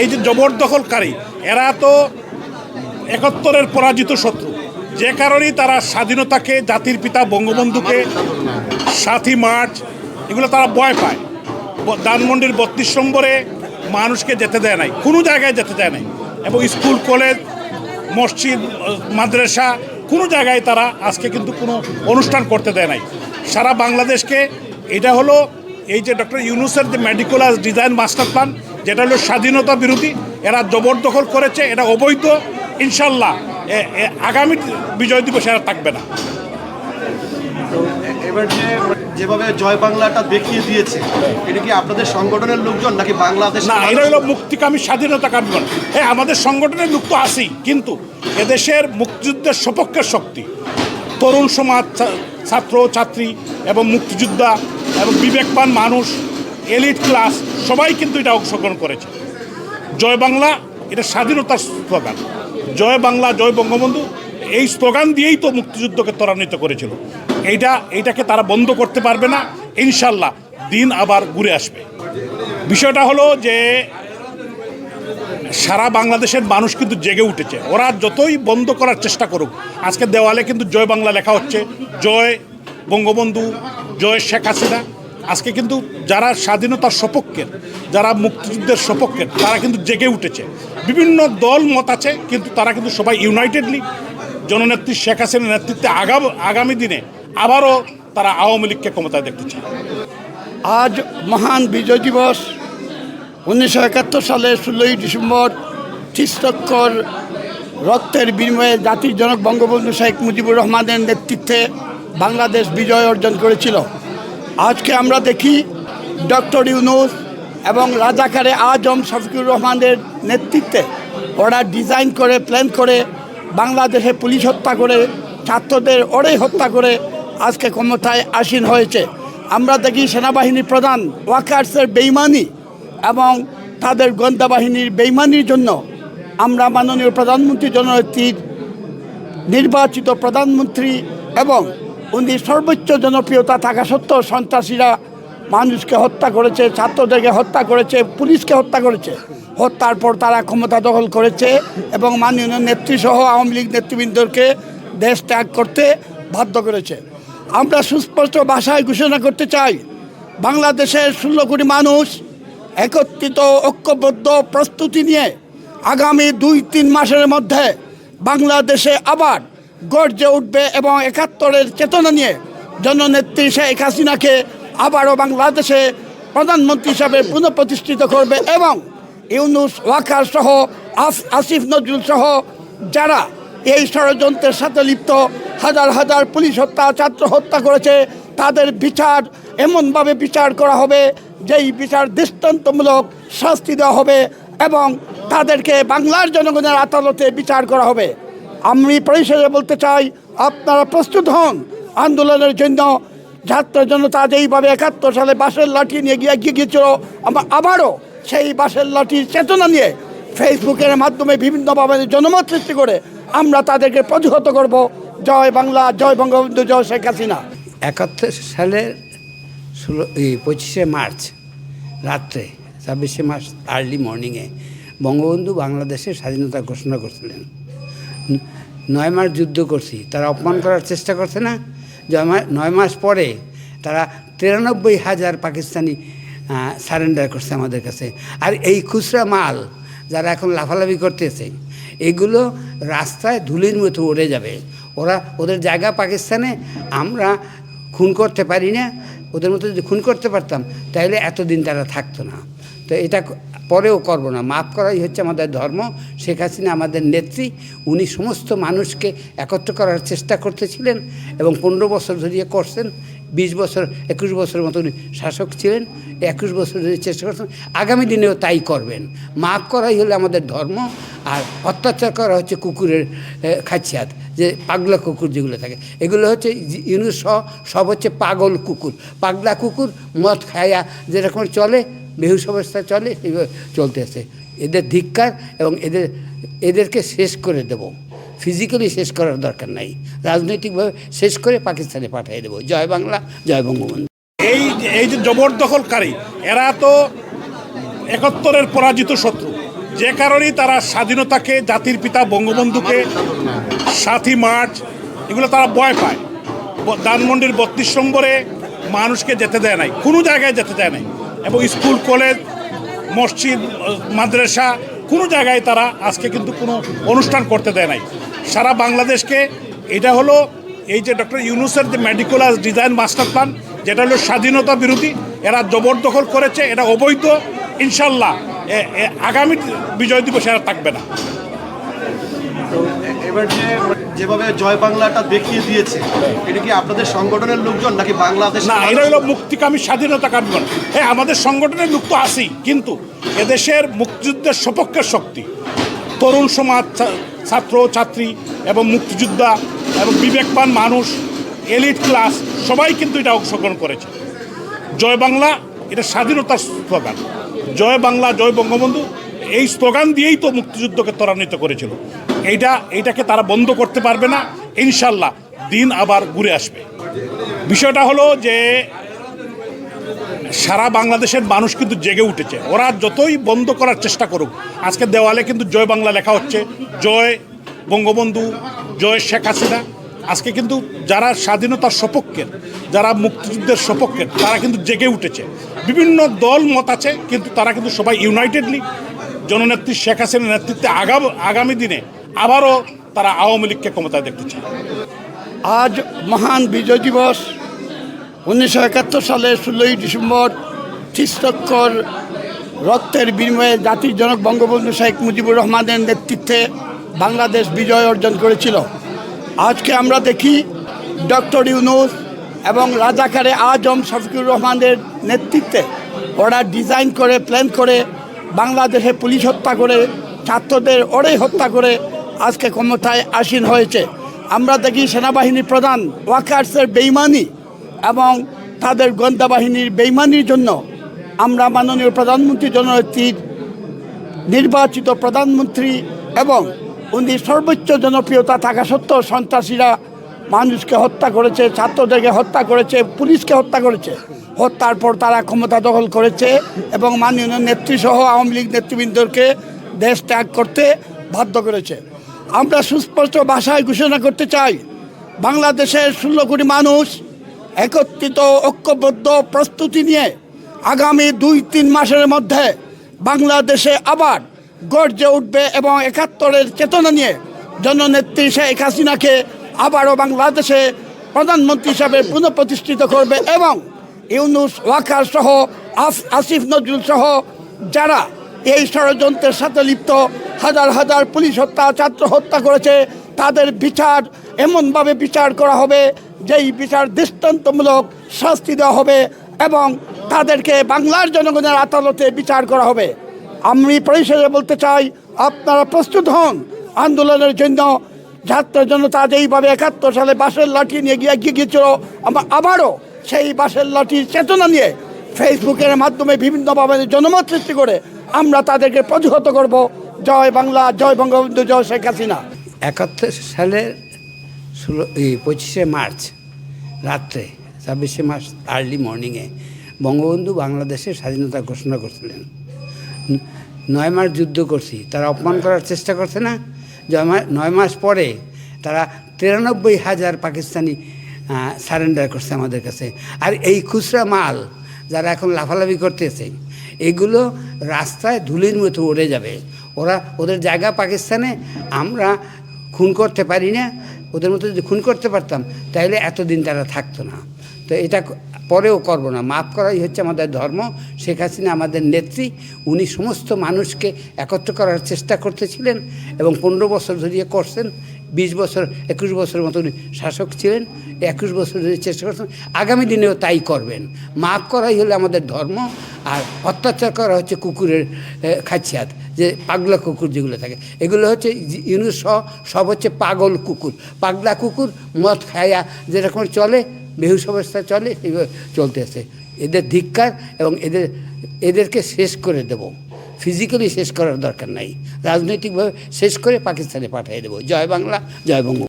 এই যে জবরদখলকারী, এরা তো একাত্তরের পরাজিত শত্রু। যে কারণেই তারা স্বাধীনতাকে, জাতির পিতা বঙ্গবন্ধুকে সাথী মার্চ, এগুলো তারা ভয় পায়। ধানমন্ডির বত্রিশ নম্বরে মানুষকে যেতে দেয় নাই, কোনো জায়গায় যেতে দেয় নাই। এবং স্কুল, কলেজ, মসজিদ, মাদ্রাসা, কোনো জায়গায় তারা আজকে কিন্তু কোনো অনুষ্ঠান করতে দেয় নাই। সারা বাংলাদেশকে, এটা হলো এই যে ডক্টর ইউনুসের যে মেডিকুলার ডিজাইন মাস্টার প্ল্যান যেটা হলো স্বাধীনতা বিরোধী এরা জবরদখল করেছে এটা অবৈধ ইনশাল্লাহ। আগামী বিজয় দিবস এরা থাকবে না। তো এবার যে যেভাবে জয় বাংলাটা দেখিয়ে দিয়েছে এটা কি আপনাদের সংগঠনের লোকজন নাকি বাংলাদেশ না এটা হলো মুক্তিকামী স্বাধীনতা কামীগণ হ্যাঁ আমাদের সংগঠনের লোক তো কিন্তু এদেশের মুক্তিযুদ্ধের সপক্ষের শক্তি। তরুণ সমাজ ছাত্র ছাত্রী এবং মুক্তিযোদ্ধা এবং বিবেকবান মানুষ এলিট ক্লাস, সবাই কিন্তু এটা অংশগ্রহণ করেছে। জয় বাংলা, এটা স্বাধীনতার স্লোগান। জয় বাংলা, জয় বঙ্গবন্ধু, এই স্লোগান দিয়েই তো মুক্তিযুদ্ধকে ত্বরান্বিত করেছিল। এইটা, এইটাকে তারা বন্ধ করতে পারবে না, ইনশাল্লাহ দিন আবার ঘুরে আসবে। বিষয়টা হলো যে, সারা বাংলাদেশের মানুষ কিন্তু জেগে উঠেছে। ওরা যতই বন্ধ করার চেষ্টা করুক, আজকে দেওয়ালে কিন্তু জয় বাংলা লেখা হচ্ছে, জয় বঙ্গবন্ধু, জয় শেখ হাসিনা। আজকে কিন্তু যারা স্বাধীনতার সপক্ষের যারা মুক্তিযুদ্ধের সপক্ষের তারা কিন্তু জেগে উঠেছে। বিভিন্ন দল মত আছে, কিন্তু তারা কিন্তু সবাই ইউনাইটেডলি। জননেত্রী শেখ হাসিনার নেতৃত্বে আগাম আগামী দিনে আবারও তারা আওয়ামী লীগকে ক্ষমতায় দেখতে চায়। আজ মহান বিজয় দিবস। উনিশশো একাত্তর সালে ষোলোই ডিসেম্বর ত্রিস্তক্ষর রক্তের বিনিময়ে জাতির জনক বঙ্গবন্ধু শেখ মুজিবুর রহমানের নেতৃত্বে বাংলাদেশ বিজয় অর্জন করেছিল। আজকে আমরা দেখি ডক্টর ইউনুস এবং রাজাকারে আজম শফিকুর রহমানের নেতৃত্বে ওরা ডিজাইন করে, প্ল্যান করে বাংলাদেশে পুলিশ হত্যা করে, ছাত্রদের ওরাই হত্যা করে আজকে ক্ষমতায় আসীন হয়েছে। আমরা দেখি সেনাবাহিনীর প্রধান ওয়াকার্সের বেইমানি এবং তাদের গোয়েন্দা বাহিনীর বেইমানির জন্য আমরা মাননীয় প্রধানমন্ত্রী জননেত্রীর নির্বাচিত প্রধানমন্ত্রী এবং উনি সর্বোচ্চ জনপ্রিয়তা থাকা সত্ত্বেও সন্ত্রাসীরা মানুষকে হত্যা করেছে, ছাত্রদেরকে হত্যা করেছে, পুলিশকে হত্যা করেছে। হত্যার পর তারা ক্ষমতা দখল করেছে এবং মাননীয় নেত্রীসহ আওয়ামী লীগ নেতৃবৃন্দকে দেশ ত্যাগ করতে বাধ্য করেছে। আমরা সুস্পষ্ট ভাষায় ঘোষণা করতে চাই, বাংলাদেশের ষোলো কোটি মানুষ একত্রিত, ঐক্যবদ্ধ, প্রস্তুতি নিয়ে আগামী দুই তিন মাসের মধ্যে বাংলাদেশে আবার গর্জে উঠবে এবং একাত্তরের চেতনা নিয়ে জননেত্রী শেখ হাসিনাকে আবারও বাংলাদেশে প্রধানমন্ত্রী হিসাবে পুনঃপ্রতিষ্ঠিত করবে এবং ইউনুস, ওয়াকার সহ আস- আসিফ নজরুল সহ যারা এই ষড়যন্ত্রের সাথে লিপ্ত, হাজার হাজার পুলিশ হত্যা, ছাত্র হত্যা করেছে, তাদের বিচার এমনভাবে বিচার করা হবে, যেই বিচার দৃষ্টান্তমূলক শাস্তি দেওয়া হবে এবং তাদেরকে বাংলার জনগণের আদালতে বিচার করা হবে। আমি পরিষদে বলতে চাই, আপনারা প্রস্তুত হন আন্দোলনের জন্য। ছাত্র জনতা যেইভাবে একাত্তর সালে বাসের লাঠি নিয়ে গিয়ে এগিয়ে গিয়েছিল। আমরা আবারও সেই বাঁশের লাঠির চেতনা নিয়ে ফেসবুকের মাধ্যমে বিভিন্নভাবে জনমত সৃষ্টি করে আমরা তাদেরকে প্রতিহত করব। জয় বাংলা, জয় বঙ্গবন্ধু, জয় শেখ হাসিনা। একাত্তর সালের ষোলো পঁচিশে মার্চ রাত্রে, ছাব্বিশে মার্চ আর্লি মর্নিংয়ে বঙ্গবন্ধু বাংলাদেশের স্বাধীনতা ঘোষণা করছিলেন। নয় মাস যুদ্ধ করছি। তারা অপমান করার চেষ্টা করছে না। নয় মাস পরে তারা তিরানব্বই হাজার পাকিস্তানি সারেন্ডার করছে আমাদের কাছে। আর এই খুচরা মাল যারা এখন লাফালাফি করতেছে, এগুলো রাস্তায় ধুলির মতো উড়ে যাবে। ওরা ওদের জায়গা পাকিস্তানে, আমরা খুন করতে পারি না। ওদের মতো যদি খুন করতে পারতাম, তাহলে এতদিন তারা থাকতো না। তো এটা পরেও করব না। মাফ করাই হচ্ছে আমাদের ধর্ম। শেখ হাসিনা আমাদের নেত্রী। উনি সমস্ত মানুষকে একত্র করার চেষ্টা করতেছিলেন এবং পনেরো বছর ধরিয়ে করছেন। বিশ বছর, একুশ বছরের মতো উনি শাসক ছিলেন। একুশ বছর ধরে চেষ্টা করছেন। আগামী দিনেও তাই করবেন। মাফ করাই হলো আমাদের ধর্ম। আর অত্যাচার করা হচ্ছে কুকুরের খাচ্ছিয়াত যে পাগলা কুকুর যেগুলো থাকে। এগুলো হচ্ছে ইউনুস সব হচ্ছে পাগল কুকুর। পাগলা কুকুর মদ খায়া যেরকম চলে বেহুশ অবস্থায় চলে এইভাবে চলতেছে এদের ধিক্কার এবং এদের, এদেরকে শেষ করে দেব। ফিজিক্যালি শেষ করার দরকার নাই। রাজনৈতিকভাবে শেষ করে পাকিস্তানে পাঠিয়ে দেবো। জয় বাংলা, জয় বঙ্গবন্ধু। এই এই যে জবরদখলকারী, এরা তো একাত্তরের পরাজিত শত্রু। যে কারণেই তারা স্বাধীনতাকে, জাতির পিতা বঙ্গবন্ধুকে সাথী মার্চ, এগুলো তারা ভয় পায়। ধানমন্ডির বত্রিশ নম্বরে মানুষকে যেতে দেয় নাই। কোনো জায়গায় যেতে দেয় নাই। এবং স্কুল, কলেজ, মসজিদ, মাদ্রাসা, কোনো জায়গায় তারা আজকে কিন্তু কোনো অনুষ্ঠান করতে দেয় নাই। সারা বাংলাদেশকে এটা হলো এই যে ডক্টর ইউনুসের যে মেডিকুলার ডিজাইন মাস্টার প্ল্যান যেটা হলো স্বাধীনতা বিরোধী, এরা জবরদখল করেছে, এটা অবৈধ, ইনশাল্লাহ আগামী বিজয় দিবস এরা থাকবে না। এবার যে যেভাবে জয় বাংলাটা দেখিয়ে দিয়েছে, এটা কি আপনাদের সংগঠনের লোকজন নাকি বাংলাদেশ না, এটা হলো মুক্তিকামী স্বাধীনতা কামগণ হ্যাঁ আমাদের সংগঠনের লোক তো আসি কিন্তু এদেশের মুক্তিযুদ্ধের সপক্ষের শক্তি। তরুণ সমাজ ছাত্র, ছাত্রী এবং মুক্তিযোদ্ধা এবং বিবেকবান মানুষ, এলিট ক্লাস, সবাই কিন্তু এটা অংশগ্রহণ করেছে। জয় বাংলা, এটা স্বাধীনতার স্লোগান। জয় বাংলা, জয় বঙ্গবন্ধু এই স্লোগান দিয়েই তো মুক্তিযুদ্ধকে ত্বরান্বিত করেছিল। এইটা, এইটাকে তারা বন্ধ করতে পারবে না, ইনশাল্লাহ দিন আবার ঘুরে আসবে। বিষয়টা হলো যে, সারা বাংলাদেশের মানুষ কিন্তু জেগে উঠেছে। ওরা যতই বন্ধ করার চেষ্টা করুক, আজকে দেওয়ালে কিন্তু জয় বাংলা লেখা হচ্ছে, জয় বঙ্গবন্ধু, জয় শেখ হাসিনা। আজকে কিন্তু যারা স্বাধীনতার সপক্ষের যারা মুক্তিযুদ্ধের সপক্ষের তারা কিন্তু জেগে উঠেছে। বিভিন্ন দল মত আছে, কিন্তু তারা কিন্তু সবাই ইউনাইটেডলি জননেত্রী শেখ হাসিনার নেতৃত্বে আগাম, আগামী দিনে আবারও তারা আওয়ামী লীগকে ক্ষমতায় দেখতে চায়। আজ মহান বিজয় দিবস। উনিশশো একাত্তর সালের ষোলোই ডিসেম্বর ত্রিস্তক্ষর রক্তের বিনিময়ে জাতির জনক বঙ্গবন্ধু শেখ মুজিবুর রহমানের নেতৃত্বে বাংলাদেশ বিজয় অর্জন করেছিল। আজকে আমরা দেখি ডক্টর ইউনুস এবং রাজাকারে আজম শফিকুর রহমানের নেতৃত্বে ওরা ডিজাইন করে, প্ল্যান করে বাংলাদেশে পুলিশ হত্যা করে, ছাত্রদের ওরাই হত্যা করে আজকে ক্ষমতায় আসীন হয়েছে। আমরা দেখি সেনাবাহিনীর প্রধান ওয়াকার্সের বেইমানি এবং তাদের গোয়েন্দা বাহিনীর বেইমানির জন্য আমরা মাননীয় প্রধানমন্ত্রী জননেত্রীর নির্বাচিত প্রধানমন্ত্রী এবং উনি সর্বোচ্চ জনপ্রিয়তা থাকা সত্ত্বেও সন্ত্রাসীরা মানুষকে হত্যা করেছে, ছাত্রদেরকে হত্যা করেছে, পুলিশকে হত্যা করেছে। হত্যার পর তারা ক্ষমতা দখল করেছে এবং মাননীয় নেত্রীসহ আওয়ামী লীগ নেতৃবৃন্দকে দেশ ত্যাগ করতে বাধ্য করেছে। আমরা সুস্পষ্ট ভাষায় ঘোষণা করতে চাই, বাংলাদেশের ষোলো কোটি মানুষ একত্রিত, ঐক্যবদ্ধ, প্রস্তুতি নিয়ে আগামী দুই, তিন মাসের মধ্যে বাংলাদেশে আবার গর্জে উঠবে এবং একাত্তরের চেতনা নিয়ে জননেত্রী শেখ হাসিনাকে আবারও বাংলাদেশে প্রধানমন্ত্রী হিসাবে পুনঃপ্রতিষ্ঠিত করবে এবং ইউনুস, ওয়াকার সহ আস- আসিফ নজরুল সহ যারা এই ষড়যন্ত্রের সাথে লিপ্ত, হাজার হাজার পুলিশ হত্যা, ছাত্র হত্যা করেছে, তাদের বিচার এমনভাবে বিচার করা হবে, যেই বিচার দৃষ্টান্তমূলক শাস্তি দেওয়া হবে এবং তাদেরকে বাংলার জনগণের আদালতে বিচার করা হবে। আমি পরিষদে বলতে চাই, আপনারা প্রস্তুত হন আন্দোলনের জন্য। ছাত্র জনতা যেইভাবে একাত্তর সালে বাঁশের লাঠি নিয়ে গিয়ে এগিয়ে গিয়েছিল। আমরা আবারও সেই বাঁশের লাঠির চেতনা নিয়ে ফেসবুকের মাধ্যমে বিভিন্নভাবে জনমত সৃষ্টি করে আমরা তাদেরকে প্রতিহত করব। জয় বাংলা, জয় বঙ্গবন্ধু, জয় শেখ হাসিনা। একাত্তর সালের ষোলো পঁচিশে মার্চ রাত্রে, ছাব্বিশে মার্চ আর্লি মর্নিংয়ে বঙ্গবন্ধু বাংলাদেশের স্বাধীনতা ঘোষণা করছিলেন। নয় মাস যুদ্ধ করছি, তারা অপমান করার চেষ্টা করছে না? নয় মাস পরে তারা তিরানব্বই হাজার পাকিস্তানি সারেন্ডার করছে আমাদের কাছে। আর এই খুচরা মাল যারা এখন লাফালাফি করতেছে, এগুলো রাস্তায় ধুলির মতো উড়ে যাবে। ওরা ওদের জায়গা পাকিস্তানে, আমরা খুন করতে পারি না। ওদের মতো যদি খুন করতে পারতাম তাহলে এতদিন তারা থাকতো না। তো এটা পরেও করব না। মাফ করাই হচ্ছে আমাদের ধর্ম। শেখ হাসিনা আমাদের নেত্রী। উনি সমস্ত মানুষকে একত্র করার চেষ্টা করতেছিলেন এবং পনেরো বছর ধরিয়ে করছেন। বিশ বছর, একুশ বছরের মতো উনি শাসক ছিলেন। একুশ বছর ধরে চেষ্টা করছেন। আগামী দিনেও তাই করবেন। মাফ করাই হলো আমাদের ধর্ম। আর অত্যাচার করা হচ্ছে কুকুরের খাচ্ছিয়াত যে পাগলা কুকুর যেগুলো থাকে। এগুলো হচ্ছে ইউনুস সব হচ্ছে পাগল কুকুর। পাগলা কুকুর মদ খায়া যেরকম চলে বেহুশ অবস্থা চলে এইভাবে চলতেছে এদের ধিক্কার এবং এদের, এদেরকে শেষ করে দেব। ফিজিক্যালি শেষ করার দরকার নাই। রাজনৈতিকভাবে শেষ করে পাকিস্তানে পাঠিয়ে দেবো। জয় বাংলা, জয় বঙ্গ